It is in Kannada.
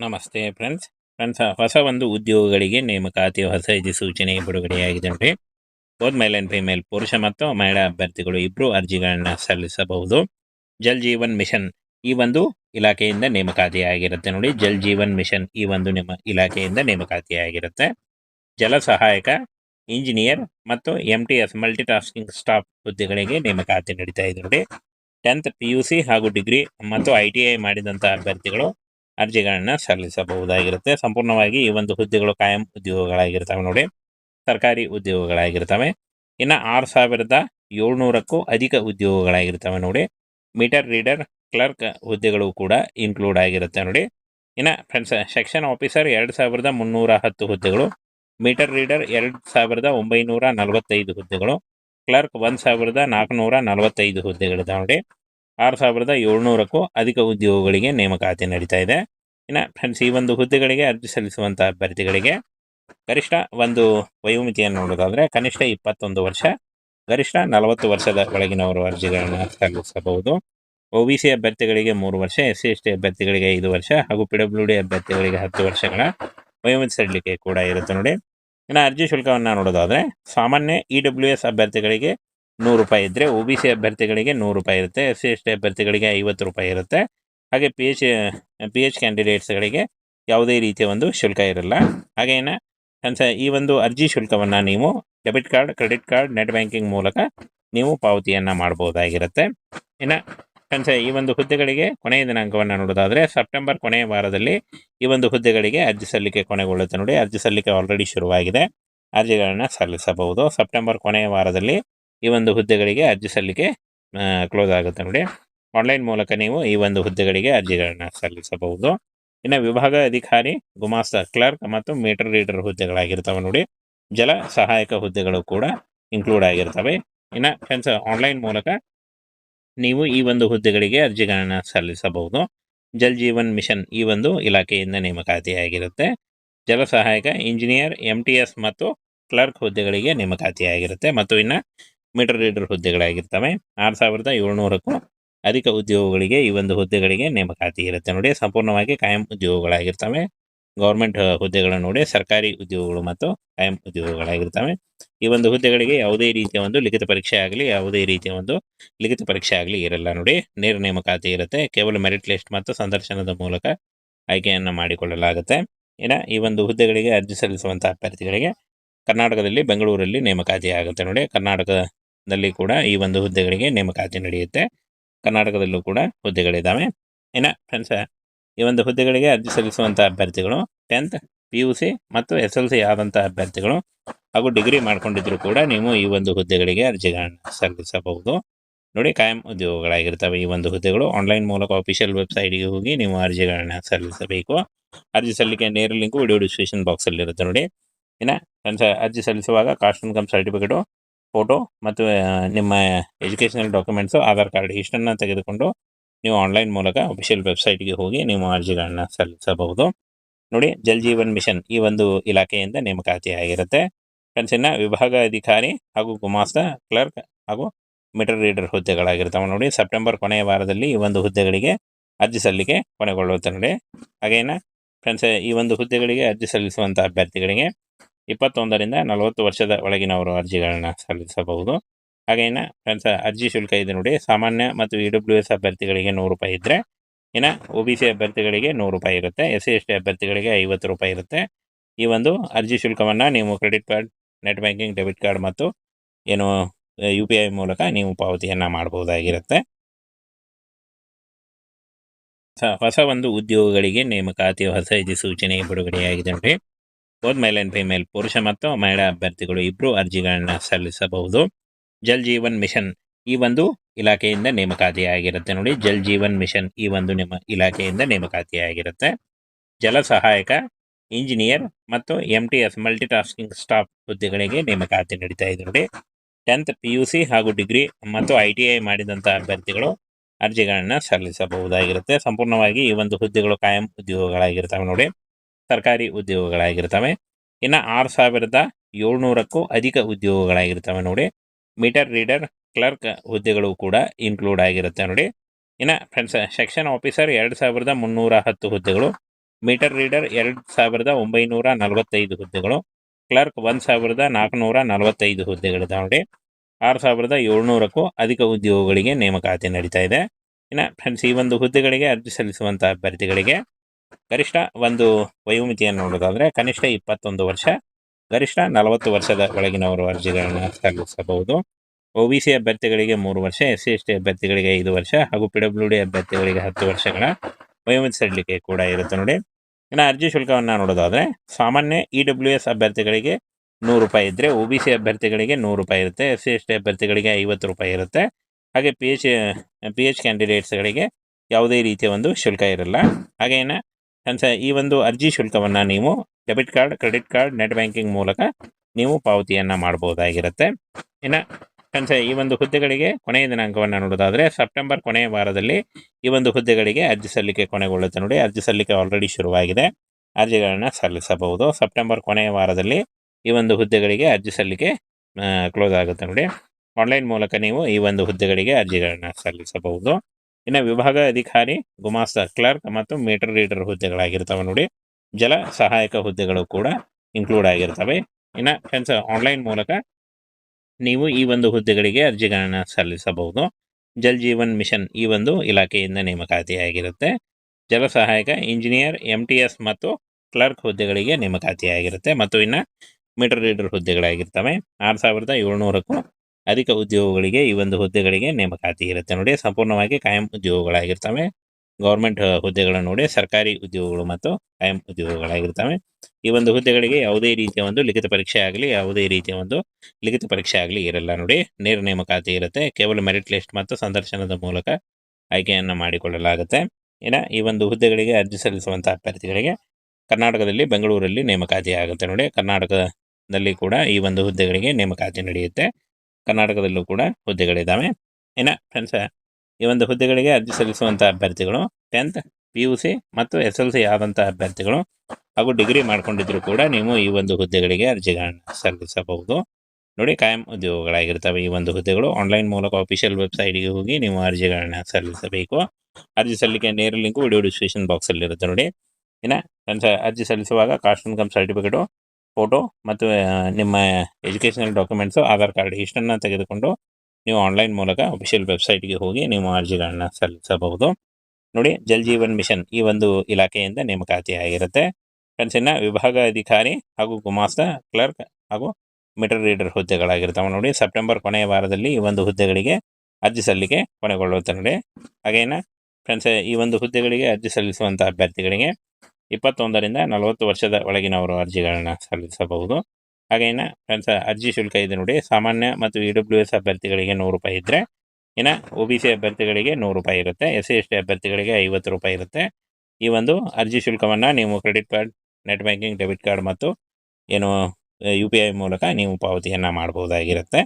ನಮಸ್ತೆ ಫ್ರೆಂಡ್ಸ್ ಫ್ರೆಂಡ್ಸ್ ಹೊಸ ಒಂದು ಉದ್ಯೋಗಗಳಿಗೆ ನೇಮಕಾತಿ, ಹೊಸ ಸೂಚನೆ ಬಿಡುಗಡೆಯಾಗಿದೆ ನೋಡಿ ಬೋತ್ ಮೇಲ್ ಆ್ಯಂಡ್ ಫಿಮೇಲ್ ಪುರುಷ ಮತ್ತು ಮಹಿಳಾ ಅಭ್ಯರ್ಥಿಗಳು ಇಬ್ಬರು ಅರ್ಜಿಗಳನ್ನು ಸಲ್ಲಿಸಬಹುದು. ಜಲ್ ಜೀವನ್ ಮಿಷನ್ ಈ ಒಂದು ಇಲಾಖೆಯಿಂದ ನೇಮಕಾತಿಯಾಗಿರುತ್ತೆ ನೋಡಿ. ಜಲ್ ಜೀವನ್ ಮಿಷನ್ ಈ ಒಂದು ನಿಮ್ಮ ಇಲಾಖೆಯಿಂದ ನೇಮಕಾತಿಯಾಗಿರುತ್ತೆ. ಜಲ ಸಹಾಯಕ, ಇಂಜಿನಿಯರ್ ಮತ್ತು M T S multi tasking staff ಹುದ್ದೆಗಳಿಗೆ ನೇಮಕಾತಿ ನಡೀತಾ ಇದೆ ನೋಡಿ. ಟೆಂತ್ ಪಿ ಯು ಸಿ ಹಾಗೂ ಡಿಗ್ರಿ ಮತ್ತು ಐ ಟಿ ಐ ಮಾಡಿದಂಥ ಅಭ್ಯರ್ಥಿಗಳು ಅರ್ಜಿಗಳನ್ನು ಸಲ್ಲಿಸಬಹುದಾಗಿರುತ್ತೆ. ಸಂಪೂರ್ಣವಾಗಿ ಈ ಒಂದು ಹುದ್ದೆಗಳು ಕಾಯಂ ಉದ್ಯೋಗಗಳಾಗಿರ್ತವೆ ನೋಡಿ. ಸರ್ಕಾರಿ ಉದ್ಯೋಗಗಳಾಗಿರ್ತವೆ. ಇನ್ನು ಆರು ಸಾವಿರದ ಏಳ್ನೂರಕ್ಕೂ ಅಧಿಕ ಉದ್ಯೋಗಗಳಾಗಿರ್ತವೆ ನೋಡಿ. ಮೀಟರ್ ರೀಡರ್, ಕ್ಲರ್ಕ್ ಹುದ್ದೆಗಳು ಕೂಡ ಇನ್ಕ್ಲೂಡ್ ಆಗಿರುತ್ತೆ ನೋಡಿ. ಇನ್ನು ಫ್ರೆಂಡ್ಸ್, ಸೆಕ್ಷನ್ ಆಫೀಸರ್ ಎರಡು ಸಾವಿರದ ಮುನ್ನೂರ ಹತ್ತು ಹುದ್ದೆಗಳು, ಮೀಟರ್ ರೀಡರ್ ಎರಡು ಸಾವಿರದ ಒಂಬೈನೂರ ನಲವತ್ತೈದು ಹುದ್ದೆಗಳು, ಕ್ಲರ್ಕ್ ಒಂದು ಸಾವಿರದ ನಾಲ್ಕುನೂರ ನಲವತ್ತೈದು ಹುದ್ದೆಗಳಿದಾವೆ ನೋಡಿ. ಆರು ಸಾವಿರದ ಏಳ್ನೂರಕ್ಕೂ ಅಧಿಕ ಉದ್ಯೋಗಗಳಿಗೆ ನೇಮಕಾತಿ ನಡೀತಾ ಇದೆ. ಇನ್ನು ಫ್ರೆಂಡ್ಸ್ ಈ ಒಂದು ಹುದ್ದೆಗಳಿಗೆ ಅರ್ಜಿ ಸಲ್ಲಿಸುವಂಥ ಅಭ್ಯರ್ಥಿಗಳಿಗೆ ಗರಿಷ್ಠ ಒಂದು ವಯೋಮಿತಿಯನ್ನು ನೋಡೋದಾದರೆ ಕನಿಷ್ಠ ಇಪ್ಪತ್ತೊಂದು ವರ್ಷ, ಗರಿಷ್ಠ ನಲವತ್ತು ವರ್ಷದ ಒಳಗಿನವರು ಅರ್ಜಿಗಳನ್ನು ಸಲ್ಲಿಸಬಹುದು. ಒ ಬಿ ಸಿ ಅಭ್ಯರ್ಥಿಗಳಿಗೆ ಮೂರು ವರ್ಷ, ಎಸ್ ಸಿ ಎಸ್ ಟಿ ಅಭ್ಯರ್ಥಿಗಳಿಗೆ ಐದು ವರ್ಷ ಹಾಗೂ ಪಿ ಡಬ್ಲ್ಯೂ ಡಿ ಅಭ್ಯರ್ಥಿಗಳಿಗೆ ಹತ್ತು ವರ್ಷಗಳ ವಯೋಮಿತಿ ಸಡಿಲಿಕೆ ಕೂಡ ಇರುತ್ತೆ ನೋಡಿ. ಇನ್ನು ಅರ್ಜಿ ಶುಲ್ಕವನ್ನು ನೋಡೋದಾದರೆ ಸಾಮಾನ್ಯ ಇ ಡಬ್ಲ್ಯೂ ಎಸ್ ಅಭ್ಯರ್ಥಿಗಳಿಗೆ ನೂರು ರೂಪಾಯಿ ಇದ್ದರೆ ಒ ಬಿ ಸಿ ಅಭ್ಯರ್ಥಿಗಳಿಗೆ ನೂರು ರೂಪಾಯಿ ಇರುತ್ತೆ ಎಸ್ ಸಿ ಎಸ್ ಟಿ ಅಭ್ಯರ್ಥಿಗಳಿಗೆ ಐವತ್ತು ರೂಪಾಯಿ ಇರುತ್ತೆ. ಹಾಗೆ ಪಿ ಎಚ್ ಪಿ ಎಚ್ ಕ್ಯಾಂಡಿಡೇಟ್ಸ್ಗಳಿಗೆ ಯಾವುದೇ ರೀತಿಯ ಒಂದು ಶುಲ್ಕ ಇರಲ್ಲ. ಹಾಗೇನ ಈ ಒಂದು ಅರ್ಜಿ ಶುಲ್ಕವನ್ನು ನೀವು debit card, credit card, net banking ಮೂಲಕ ನೀವು ಪಾವತಿಯನ್ನು ಮಾಡ್ಬೋದಾಗಿರುತ್ತೆ. ಇನ್ನು ಕನ್ಸ ಈ ಒಂದು ಹುದ್ದೆಗಳಿಗೆ ಕೊನೆಯ ದಿನಾಂಕವನ್ನು ನೋಡೋದಾದರೆ ಸೆಪ್ಟೆಂಬರ್ ಕೊನೆಯ ವಾರದಲ್ಲಿ ಈ ಒಂದು ಹುದ್ದೆಗಳಿಗೆ ಅರ್ಜಿ ಸಲ್ಲಿಕೆ ಕೊನೆಗೊಳ್ಳುತ್ತೆ ನೋಡಿ, ಅರ್ಜಿ ಸಲ್ಲಿಕೆ ಆಲ್ರೆಡಿ ಶುರುವಾಗಿದೆ. ಅರ್ಜಿಗಳನ್ನು ಸಲ್ಲಿಸಬಹುದು. ಸೆಪ್ಟೆಂಬರ್ ಕೊನೆಯ ವಾರದಲ್ಲಿ ಈ ಒಂದು ಹುದ್ದೆಗಳಿಗೆ ಅರ್ಜಿ ಸಲ್ಲಿಕೆ ಕ್ಲೋಸ್ ಆಗುತ್ತೆ ನೋಡಿ. ಆನ್ಲೈನ್ ಮೂಲಕ ನೀವು ಈ ಒಂದು ಹುದ್ದೆಗಳಿಗೆ ಅರ್ಜಿಗಳನ್ನು ಸಲ್ಲಿಸಬಹುದು. ಇನ್ನು ವಿಭಾಗ ಅಧಿಕಾರಿ ಗುಮಾಸ್ತ ಕ್ಲರ್ಕ್ ಮತ್ತು ಮೀಟರ್ ರೀಡರ್ ಹುದ್ದೆಗಳಾಗಿರ್ತವೆ ನೋಡಿ. ಜಲ ಸಹಾಯಕ ಹುದ್ದೆಗಳು ಕೂಡ ಇನ್ಕ್ಲೂಡ್ ಆಗಿರ್ತವೆ. ಇನ್ನು ಫ್ರೆಂಡ್ಸ್ ಆನ್ಲೈನ್ ಮೂಲಕ ನೀವು ಈ ಒಂದು ಹುದ್ದೆಗಳಿಗೆ ಅರ್ಜಿಗಳನ್ನು ಸಲ್ಲಿಸಬಹುದು. ಜಲ್ ಜೀವನ್ ಮಿಷನ್ ಈ ಒಂದು ಇಲಾಖೆಯಿಂದ ನೇಮಕಾತಿಯಾಗಿರುತ್ತೆ. ಜಲ ಸಹಾಯಕ, ಇಂಜಿನಿಯರ್ ಎಂ ಮತ್ತು ಕ್ಲರ್ಕ್ ಹುದ್ದೆಗಳಿಗೆ ನೇಮಕಾತಿಯಾಗಿರುತ್ತೆ. ಮತ್ತು ಇನ್ನು ಮೀಟರ್ ರೀಡರ್ ಹುದ್ದೆಗಳಾಗಿರ್ತವೆ. ಆರು ಸಾವಿರದ ಏಳ್ನೂರಕ್ಕೂ ಅಧಿಕ ಉದ್ಯೋಗಗಳಿಗೆ ಈ ಒಂದು ಹುದ್ದೆಗಳಿಗೆ ನೇಮಕಾತಿ ಇರುತ್ತೆ ನೋಡಿ. ಸಂಪೂರ್ಣವಾಗಿ ಕಾಯಂ ಉದ್ಯೋಗಗಳಾಗಿರ್ತವೆ. ಗೌರ್ಮೆಂಟ್ ಹುದ್ದೆಗಳನ್ನು ನೋಡಿ ಸರ್ಕಾರಿ ಉದ್ಯೋಗಗಳು ಮತ್ತು ಕಾಯಂ ಉದ್ಯೋಗಗಳಾಗಿರ್ತವೆ. ಈ ಒಂದು ಹುದ್ದೆಗಳಿಗೆ ಯಾವುದೇ ರೀತಿಯ ಒಂದು ಲಿಖಿತ ಪರೀಕ್ಷೆ ಆಗಲಿ, ಯಾವುದೇ ರೀತಿಯ ಒಂದು ಲಿಖಿತ ಪರೀಕ್ಷೆ ಆಗಲಿ ಇರಲ್ಲ ನೋಡಿ. ನೇರ ನೇಮಕಾತಿ ಇರುತ್ತೆ. ಕೇವಲ ಮೆರಿಟ್ ಲಿಸ್ಟ್ ಮತ್ತು ಸಂದರ್ಶನದ ಮೂಲಕ ಆಯ್ಕೆಯನ್ನು ಮಾಡಿಕೊಳ್ಳಲಾಗುತ್ತೆ. ಇನ್ನು ಈ ಒಂದು ಹುದ್ದೆಗಳಿಗೆ ಅರ್ಜಿ ಸಲ್ಲಿಸುವಂತಹ ಅಭ್ಯರ್ಥಿಗಳಿಗೆ ಕರ್ನಾಟಕದಲ್ಲಿ, ಬೆಂಗಳೂರಲ್ಲಿ ನೇಮಕಾತಿ ಆಗುತ್ತೆ ನೋಡಿ. ಕರ್ನಾಟಕದಲ್ಲಿ ಕೂಡ ಈ ಒಂದು ಹುದ್ದೆಗಳಿಗೆ ನೇಮಕಾತಿ ನಡೆಯುತ್ತೆ. ಕರ್ನಾಟಕದಲ್ಲೂ ಕೂಡ ಹುದ್ದೆಗಳಿದ್ದಾವೆ ಇನ್ನು ಫ್ರೆಂಡ್ಸ್ ಈ ಒಂದು ಹುದ್ದೆಗಳಿಗೆ ಅರ್ಜಿ ಸಲ್ಲಿಸುವಂಥ ಅಭ್ಯರ್ಥಿಗಳು ಟೆಂತ್ ಪಿ ಯು ಸಿ ಮತ್ತು ಎಸ್ ಎಲ್ ಸಿ ಆದಂಥ ಅಭ್ಯರ್ಥಿಗಳು ಹಾಗೂ ಡಿಗ್ರಿ ಮಾಡ್ಕೊಂಡಿದ್ರು ಕೂಡ ನೀವು ಈ ಒಂದು ಹುದ್ದೆಗಳಿಗೆ ಅರ್ಜಿಗಳನ್ನು ಸಲ್ಲಿಸಬಹುದು. ನೋಡಿ, ಕಾಯಂ ಉದ್ಯೋಗಗಳಾಗಿರ್ತವೆ ಈ ಒಂದು ಹುದ್ದೆಗಳು. ಆನ್ಲೈನ್ ಮೂಲಕ ಅಫಿಷಿಯಲ್ ವೆಬ್ಸೈಟ್ಗೆ ಹೋಗಿ ನೀವು ಅರ್ಜಿಗಳನ್ನು ಸಲ್ಲಿಸಬೇಕು. ಅರ್ಜಿ ಸಲ್ಲಿಕೆ ನೇರ ಲಿಂಕು ವಿಡಿಯೋ ಡಿಸ್ಕ್ರಿಪ್ಷನ್ ಬಾಕ್ಸಲ್ಲಿರುತ್ತೆ ನೋಡಿ. ಇನ್ನು ಫ್ರೆಂಡ್ಸ್ ಅರ್ಜಿ ಸಲ್ಲಿಸುವಾಗ ಕಾಸ್ಟ್ ಇನ್ಕಮ್ ಸರ್ಟಿಫಿಕೇಟು ಫೋಟೋ ಮತ್ತು ನಿಮ್ಮ ಎಜುಕೇಷನಲ್ ಡಾಕ್ಯುಮೆಂಟ್ಸು ಆಧಾರ್ ಕಾರ್ಡ್ ಇಷ್ಟನ್ನು ತೆಗೆದುಕೊಂಡು ನೀವು ಆನ್ಲೈನ್ ಮೂಲಕ ಅಫಿಷಿಯಲ್ ವೆಬ್ಸೈಟ್ಗೆ ಹೋಗಿ ನಿಮ್ಮ ಅರ್ಜಿಗಳನ್ನು ಸಲ್ಲಿಸಬಹುದು. ನೋಡಿ, ಜಲ್ ಜೀವನ್ ಮಿಷನ್ ಈ ಒಂದು ಇಲಾಖೆಯಿಂದ ನೇಮಕಾತಿ ಆಗಿರುತ್ತೆ ಇನ್ನು ವಿಭಾಗ ಅಧಿಕಾರಿ ಹಾಗೂ ಗುಮಾಸ್ತ ಕ್ಲರ್ಕ್ ಹಾಗೂ ಮೀಟರ್ ರೀಡರ್ ಹುದ್ದೆಗಳಾಗಿರ್ತವೆ ನೋಡಿ. ಸೆಪ್ಟೆಂಬರ್ ಕೊನೆಯ ವಾರದಲ್ಲಿ ಈ ಒಂದು ಹುದ್ದೆಗಳಿಗೆ ಅರ್ಜಿ ಸಲ್ಲಿಕೆ ಕೊನೆಗೊಳ್ಳುತ್ತೆ ನೋಡಿ. ಹಾಗೇನ ಫ್ರೆಂಡ್ಸ್ ಈ ಒಂದು ಹುದ್ದೆಗಳಿಗೆ ಅರ್ಜಿ ಸಲ್ಲಿಸುವಂಥ ಅಭ್ಯರ್ಥಿಗಳಿಗೆ ಇಪ್ಪತ್ತೊಂದರಿಂದ ನಲವತ್ತು ವರ್ಷದ ಒಳಗಿನವರು ಅರ್ಜಿಗಳನ್ನು ಸಲ್ಲಿಸಬಹುದು. ಹಾಗೇನ ಫ್ರೆಂಡ್ಸ್, ಅರ್ಜಿ ಶುಲ್ಕ ಇದೆ ನೋಡಿ. ಸಾಮಾನ್ಯ ಮತ್ತು ಇ ಡಬ್ಲ್ಯೂ ಎಸ್ ಅಭ್ಯರ್ಥಿಗಳಿಗೆ ನೂರು ರೂಪಾಯಿ ಇದ್ದರೆ ಇನ್ನು ಒ ಬಿ ಸಿ ಅಭ್ಯರ್ಥಿಗಳಿಗೆ ನೂರು ರೂಪಾಯಿ ಇರುತ್ತೆ. ಎಸ್ ಸಿ ಎಸ್ ಟಿ ಅಭ್ಯರ್ಥಿಗಳಿಗೆ ಐವತ್ತು ರೂಪಾಯಿ ಇರುತ್ತೆ. ಈ ಒಂದು ಅರ್ಜಿ ಶುಲ್ಕವನ್ನು ನೀವು credit card, net banking, debit card ಮತ್ತು ಏನು, ಯು ಪಿ ಐ ಮೂಲಕ ನೀವು ಪಾವತಿಯನ್ನು ಮಾಡಬಹುದಾಗಿರುತ್ತೆ ಸ- ಹೊಸ ಒಂದು ಉದ್ಯೋಗಗಳಿಗೆ ನೇಮಕಾತಿ, ಹೊಸ ಸೂಚನೆ ಬಿಡುಗಡೆಯಾಗಿದೆ ನೋಡಿ. ಬೋತ್ ಮೇಲ್ ಅಂಡ್ ಫಿಮೇಲ್ ಪುರುಷ ಮತ್ತು ಮಹಿಳಾ ಅಭ್ಯರ್ಥಿಗಳು ಇಬ್ಬರು ಅರ್ಜಿಗಳನ್ನು ಸಲ್ಲಿಸಬಹುದು. ಜಲ್ ಜೀವನ್ ಮಿಷನ್ ಈ ಒಂದು ಇಲಾಖೆಯಿಂದ ನೇಮಕಾತಿಯಾಗಿರುತ್ತೆ. ನೋಡಿ, ಜಲ್ ಜೀವನ್ ಮಿಷನ್ ಈ ಒಂದು ನಿಮ್ಮ ಇಲಾಖೆಯಿಂದ ನೇಮಕಾತಿಯಾಗಿರುತ್ತೆ. ಜಲ ಸಹಾಯಕ, ಇಂಜಿನಿಯರ್ ಮತ್ತು M T S multi tasking staff ಹುದ್ದೆಗಳಿಗೆ ನೇಮಕಾತಿ ನಡೀತಾ ಇದೆ. ನೋಡಿ, ಟೆಂತ್ ಪಿ ಯು ಸಿ ಹಾಗೂ ಡಿಗ್ರಿ ಮತ್ತು ಐ ಟಿ ಐ ಮಾಡಿದಂಥ ಅಭ್ಯರ್ಥಿಗಳು ಅರ್ಜಿಗಳನ್ನು ಸಲ್ಲಿಸಬಹುದಾಗಿರುತ್ತೆ. ಸಂಪೂರ್ಣವಾಗಿ ಈ ಒಂದು ಹುದ್ದೆಗಳು ಕಾಯಂ ಉದ್ಯೋಗಗಳಾಗಿರ್ತವೆ. ನೋಡಿ ಸರ್ಕಾರಿ ಉದ್ಯೋಗಗಳಾಗಿರ್ತವೆ. ಇನ್ನು ಆರು ಸಾವಿರದ ಏಳ್ನೂರಕ್ಕೂ ಅಧಿಕ ಉದ್ಯೋಗಗಳಾಗಿರ್ತವೆ ನೋಡಿ. ಮೀಟರ್ ರೀಡರ್, ಕ್ಲರ್ಕ್ ಹುದ್ದೆಗಳು ಕೂಡ ಇನ್ಕ್ಲೂಡ್ ಆಗಿರುತ್ತೆ ನೋಡಿ. ಇನ್ನು ಫ್ರೆಂಡ್ಸ್, ಸೆಕ್ಷನ್ ಆಫೀಸರ್ ಎರಡು ಸಾವಿರದ ಮುನ್ನೂರ ಹತ್ತು ಹುದ್ದೆಗಳು, ಮೀಟರ್ ರೀಡರ್ ಎರಡು ಸಾವಿರದ ಒಂಬೈನೂರ ನಲವತ್ತೈದು ಹುದ್ದೆಗಳು, ಕ್ಲರ್ಕ್ ಒಂದು ಸಾವಿರದ ನಾಲ್ಕುನೂರ ನಲವತ್ತೈದು ಹುದ್ದೆಗಳಿದಾವೆ ನೋಡಿ. ಆರು ಸಾವಿರದ ಏಳ್ನೂರಕ್ಕೂ ಅಧಿಕ ಉದ್ಯೋಗಗಳಿಗೆ ನೇಮಕಾತಿ ನಡೀತಾ ಇದೆ. ಇನ್ನು ಫ್ರೆಂಡ್ಸ್, ಈ ಒಂದು ಹುದ್ದೆಗಳಿಗೆ ಅರ್ಜಿ ಸಲ್ಲಿಸುವಂಥ ಅಭ್ಯರ್ಥಿಗಳಿಗೆ ಗರಿಷ್ಠ ಒಂದು ವಯೋಮಿತಿಯನ್ನು ನೋಡೋದಾದರೆ ಕನಿಷ್ಠ ಇಪ್ಪತ್ತೊಂದು ವರ್ಷ, ಗರಿಷ್ಠ ನಲವತ್ತು ವರ್ಷದ ಒಳಗಿನವರು ಅರ್ಜಿಗಳನ್ನು ಸಲ್ಲಿಸಬಹುದು. ಒ ಬಿ ಸಿ ಅಭ್ಯರ್ಥಿಗಳಿಗೆ ಮೂರು ವರ್ಷ, ಎಸ್ ಸಿ ಎಸ್ ಟಿ ಅಭ್ಯರ್ಥಿಗಳಿಗೆ ಐದು ವರ್ಷ ಹಾಗೂ ಪಿ ಡಬ್ಲ್ಯೂ ಡಿ ಅಭ್ಯರ್ಥಿಗಳಿಗೆ ಹತ್ತು ವರ್ಷಗಳ ವಯೋಮಿತಿ ಸಡಿಲಿಕೆ ಕೂಡ ಇರುತ್ತೆ ನೋಡಿ. ಇನ್ನು ಅರ್ಜಿ ಶುಲ್ಕವನ್ನು ನೋಡೋದಾದರೆ ಸಾಮಾನ್ಯ ಇ ಡಬ್ಲ್ಯೂ ಎಸ್ ಅಭ್ಯರ್ಥಿಗಳಿಗೆ ನೂರು ರೂಪಾಯಿ ಇದ್ದರೆ ಒ ಬಿ ಸಿ ಅಭ್ಯರ್ಥಿಗಳಿಗೆ ನೂರು ರೂಪಾಯಿ ಇರುತ್ತೆ, ಎಸ್ ಸಿ ಎಸ್ ಟಿ ಅಭ್ಯರ್ಥಿಗಳಿಗೆ ಐವತ್ತು ರೂಪಾಯಿ ಇರುತ್ತೆ. ಹಾಗೆ ಪಿ ಎಚ್ ಪಿ ಎಚ್ ಕ್ಯಾಂಡಿಡೇಟ್ಸ್ಗಳಿಗೆ ಯಾವುದೇ ರೀತಿಯ ಒಂದು ಶುಲ್ಕ ಇರಲ್ಲ. ಹಾಗೇನ ಫ್ರೆಂಡ್ಸ್ ಈ ಒಂದು ಅರ್ಜಿ ಶುಲ್ಕವನ್ನು ನೀವು debit card, credit card, net banking ಮೂಲಕ ನೀವು ಪಾವತಿಯನ್ನು ಮಾಡಬಹುದಾಗಿರುತ್ತೆ. ಇನ್ನು ಫ್ರೆಂಡ್ಸ್ ಈ ಒಂದು ಹುದ್ದೆಗಳಿಗೆ ಕೊನೆಯ ದಿನಾಂಕವನ್ನು ನೋಡೋದಾದರೆ ಸೆಪ್ಟೆಂಬರ್ ಕೊನೆಯ ವಾರದಲ್ಲಿ ಈ ಒಂದು ಹುದ್ದೆಗಳಿಗೆ ಅರ್ಜಿ ಸಲ್ಲಿಕೆ ಕೊನೆಗೊಳ್ಳುತ್ತೆ ನೋಡಿ. ಅರ್ಜಿ ಸಲ್ಲಿಕೆ ಆಲ್ರೆಡಿ ಶುರುವಾಗಿದೆ. ಅರ್ಜಿಗಳನ್ನು ಸಲ್ಲಿಸಬಹುದು. ಸೆಪ್ಟೆಂಬರ್ ಕೊನೆಯ ವಾರದಲ್ಲಿ ಈ ಒಂದು ಹುದ್ದೆಗಳಿಗೆ ಅರ್ಜಿ ಸಲ್ಲಿಕೆ ಕ್ಲೋಸ್ ಆಗುತ್ತೆ ನೋಡಿ. ಆನ್ಲೈನ್ ಮೂಲಕ ನೀವು ಈ ಒಂದು ಹುದ್ದೆಗಳಿಗೆ ಅರ್ಜಿಗಳನ್ನು ಸಲ್ಲಿಸಬಹುದು. ಇನ್ನು ವಿಭಾಗ ಅಧಿಕಾರಿ ಗುಮಾಸ್ತ ಕ್ಲರ್ಕ್ ಮತ್ತು ಮೀಟರ್ ರೀಡರ್ ಹುದ್ದೆಗಳಾಗಿರ್ತವೆ ನೋಡಿ. ಜಲ ಸಹಾಯಕ ಹುದ್ದೆಗಳು ಕೂಡ ಇನ್ಕ್ಲೂಡ್ ಆಗಿರ್ತವೆ. ಇನ್ನು ಫ್ರೆಂಡ್ಸ್ ಆನ್ಲೈನ್ ಮೂಲಕ ನೀವು ಈ ಒಂದು ಹುದ್ದೆಗಳಿಗೆ ಅರ್ಜಿಗಳನ್ನು ಸಲ್ಲಿಸಬಹುದು. ಜಲ್ ಜೀವನ್ ಮಿಷನ್ ಈ ಒಂದು ಇಲಾಖೆಯಿಂದ ನೇಮಕಾತಿಯಾಗಿರುತ್ತೆ. ಜಲ ಸಹಾಯಕ ಇಂಜಿನಿಯರ್ ಎಂ ಟಿ ಮತ್ತು ಕ್ಲರ್ಕ್ ಹುದ್ದೆಗಳಿಗೆ ನೇಮಕಾತಿಯಾಗಿರುತ್ತೆ. ಮತ್ತು ಇನ್ನು ಮೀಟರ್ ರೀಡರ್ ಹುದ್ದೆಗಳಾಗಿರ್ತವೆ. ಆರು ಸಾವಿರದ ಏಳ್ನೂರಕ್ಕೂ ಅಧಿಕ ಉದ್ಯೋಗಗಳಿಗೆ ಈ ಒಂದು ಹುದ್ದೆಗಳಿಗೆ ನೇಮಕಾತಿ ಇರುತ್ತೆ ನೋಡಿ. ಸಂಪೂರ್ಣವಾಗಿ ಕಾಯಂ ಉದ್ಯೋಗಗಳಾಗಿರ್ತವೆ. ಗೌರ್ಮೆಂಟ್ ಹುದ್ದೆಗಳನ್ನು ನೋಡಿ. ಸರ್ಕಾರಿ ಉದ್ಯೋಗಗಳು ಮತ್ತು ಕಾಯಂ ಉದ್ಯೋಗಗಳಾಗಿರ್ತವೆ. ಈ ಒಂದು ಹುದ್ದೆಗಳಿಗೆ ಯಾವುದೇ ರೀತಿಯ ಒಂದು ಲಿಖಿತ ಪರೀಕ್ಷೆ ಆಗಲಿ, ಯಾವುದೇ ರೀತಿಯ ಒಂದು ಲಿಖಿತ ಪರೀಕ್ಷೆ ಆಗಲಿ ಇರಲ್ಲ ನೋಡಿ. ನೇರ ನೇಮಕಾತಿ ಇರುತ್ತೆ. ಕೇವಲ ಮೆರಿಟ್ ಲಿಸ್ಟ್ ಮತ್ತು ಸಂದರ್ಶನದ ಮೂಲಕ ಆಯ್ಕೆಯನ್ನು ಮಾಡಿಕೊಳ್ಳಲಾಗುತ್ತೆ. ಇನ್ನು ಈ ಒಂದು ಹುದ್ದೆಗಳಿಗೆ ಅರ್ಜಿ ಸಲ್ಲಿಸುವಂಥ ಅಭ್ಯರ್ಥಿಗಳಿಗೆ ಕರ್ನಾಟಕದಲ್ಲಿ ಬೆಂಗಳೂರಲ್ಲಿ ನೇಮಕಾತಿ ಆಗುತ್ತೆ ನೋಡಿ. ಕರ್ನಾಟಕದಲ್ಲಿ ಕೂಡ ಈ ಒಂದು ಹುದ್ದೆಗಳಿಗೆ ನೇಮಕಾತಿ ನಡೆಯುತ್ತೆ. ಕರ್ನಾಟಕದಲ್ಲೂ ಕೂಡ ಹುದ್ದೆಗಳಿದ್ದಾವೆ. ಇನ್ನು ಫ್ರೆಂಡ್ಸ್ ಈ ಒಂದು ಹುದ್ದೆಗಳಿಗೆ ಅರ್ಜಿ ಸಲ್ಲಿಸುವಂಥ ಅಭ್ಯರ್ಥಿಗಳು ಟೆಂತ್ ಪಿ ಯು ಸಿ ಮತ್ತು ಎಸ್ ಎಲ್ ಸಿ ಆದಂಥ ಅಭ್ಯರ್ಥಿಗಳು ಹಾಗೂ ಡಿಗ್ರಿ ಮಾಡ್ಕೊಂಡಿದ್ರು ಕೂಡ ನೀವು ಈ ಒಂದು ಹುದ್ದೆಗಳಿಗೆ ಅರ್ಜಿಗಳನ್ನು ಸಲ್ಲಿಸಬಹುದು. ನೋಡಿ, ಕಾಯಂ ಉದ್ಯೋಗಗಳಾಗಿರ್ತವೆ ಈ ಒಂದು ಹುದ್ದೆಗಳು. ಆನ್ಲೈನ್ ಮೂಲಕ ಅಫಿಷಿಯಲ್ ವೆಬ್ಸೈಟ್ಗೆ ಹೋಗಿ ನೀವು ಅರ್ಜಿಗಳನ್ನು ಸಲ್ಲಿಸಬೇಕು. ಅರ್ಜಿ ಸಲ್ಲಿಕೆ ನೇರ ಲಿಂಕು ವಿಡಿಯೋ ಡಿಸ್ಕ್ರಿಪ್ಷನ್ ಬಾಕ್ಸಲ್ಲಿರುತ್ತೆ ನೋಡಿ. ಇನ್ನು ಫ್ರೆಂಡ್ಸ್ ಅರ್ಜಿ ಸಲ್ಲಿಸುವಾಗ ಕಾಸ್ಟ್ ಇನ್ಕಮ್ ಸರ್ಟಿಫಿಕೇಟು ಫೋಟೋ ಮತ್ತು ನಿಮ್ಮ ಎಜುಕೇಷನಲ್ ಡಾಕ್ಯುಮೆಂಟ್ಸು ಆಧಾರ್ ಕಾರ್ಡ್ ಇಷ್ಟನ್ನು ತೆಗೆದುಕೊಂಡು ನೀವು ಆನ್ಲೈನ್ ಮೂಲಕ ಅಫಿಷಿಯಲ್ ವೆಬ್ಸೈಟ್ಗೆ ಹೋಗಿ ನೀವು ಅರ್ಜಿಗಳನ್ನು ಸಲ್ಲಿಸಬಹುದು. ನೋಡಿ, ಜಲ್ ಜೀವನ್ ಮಿಷನ್ ಈ ಒಂದು ಇಲಾಖೆಯಿಂದ ನೇಮಕಾತಿ ಆಗಿರುತ್ತೆ ಇನ್ನು ವಿಭಾಗ ಅಧಿಕಾರಿ ಹಾಗೂ ಗುಮಾಸ್ತ, ಕ್ಲರ್ಕ್ ಹಾಗೂ ಮೀಟರ್ ರೀಡರ್ ಹುದ್ದೆಗಳಾಗಿರ್ತವೆ. ನೋಡಿ ಸೆಪ್ಟೆಂಬರ್ ಕೊನೆಯ ವಾರದಲ್ಲಿ ಈ ಒಂದು ಹುದ್ದೆಗಳಿಗೆ ಅರ್ಜಿ ಸಲ್ಲಿಕೆ ಕೊನೆಗೊಳ್ಳುತ್ತೆ. ನೋಡಿ, ಹಾಗೇನ ಫ್ರೆಂಡ್ಸ್ ಈ ಒಂದು ಹುದ್ದೆಗಳಿಗೆ ಅರ್ಜಿ ಸಲ್ಲಿಸುವಂಥ ಅಭ್ಯರ್ಥಿಗಳಿಗೆ ಇಪ್ಪತ್ತೊಂದರಿಂದ ನಲವತ್ತು ವರ್ಷದ ಒಳಗಿನವರು ಅರ್ಜಿಗಳನ್ನು ಸಲ್ಲಿಸಬಹುದು. ಹಾಗೇನ ಫ್ರೆಂಡ್ಸ್, ಅರ್ಜಿ ಶುಲ್ಕ ಇದೆ ನೋಡಿ. ಸಾಮಾನ್ಯ ಮತ್ತು ಇ ಡಬ್ಲ್ಯೂ ಎಸ್ ಅಭ್ಯರ್ಥಿಗಳಿಗೆ ನೂರು ರೂಪಾಯಿ ಇದ್ದರೆ ಇನ್ನು ಒ ಬಿ ಸಿ ಅಭ್ಯರ್ಥಿಗಳಿಗೆ ನೂರು ರೂಪಾಯಿ ಇರುತ್ತೆ. ಎಸ್ ಸಿ ಎಸ್ ಟಿ ಅಭ್ಯರ್ಥಿಗಳಿಗೆ ಐವತ್ತು ರೂಪಾಯಿ ಇರುತ್ತೆ. ಈ ಒಂದು ಅರ್ಜಿ ಶುಲ್ಕವನ್ನು ನೀವು credit card, net banking, debit card ಮತ್ತು ಏನು, ಯು ಮೂಲಕ ನೀವು ಪಾವತಿಯನ್ನು ಮಾಡಬಹುದಾಗಿರುತ್ತೆ.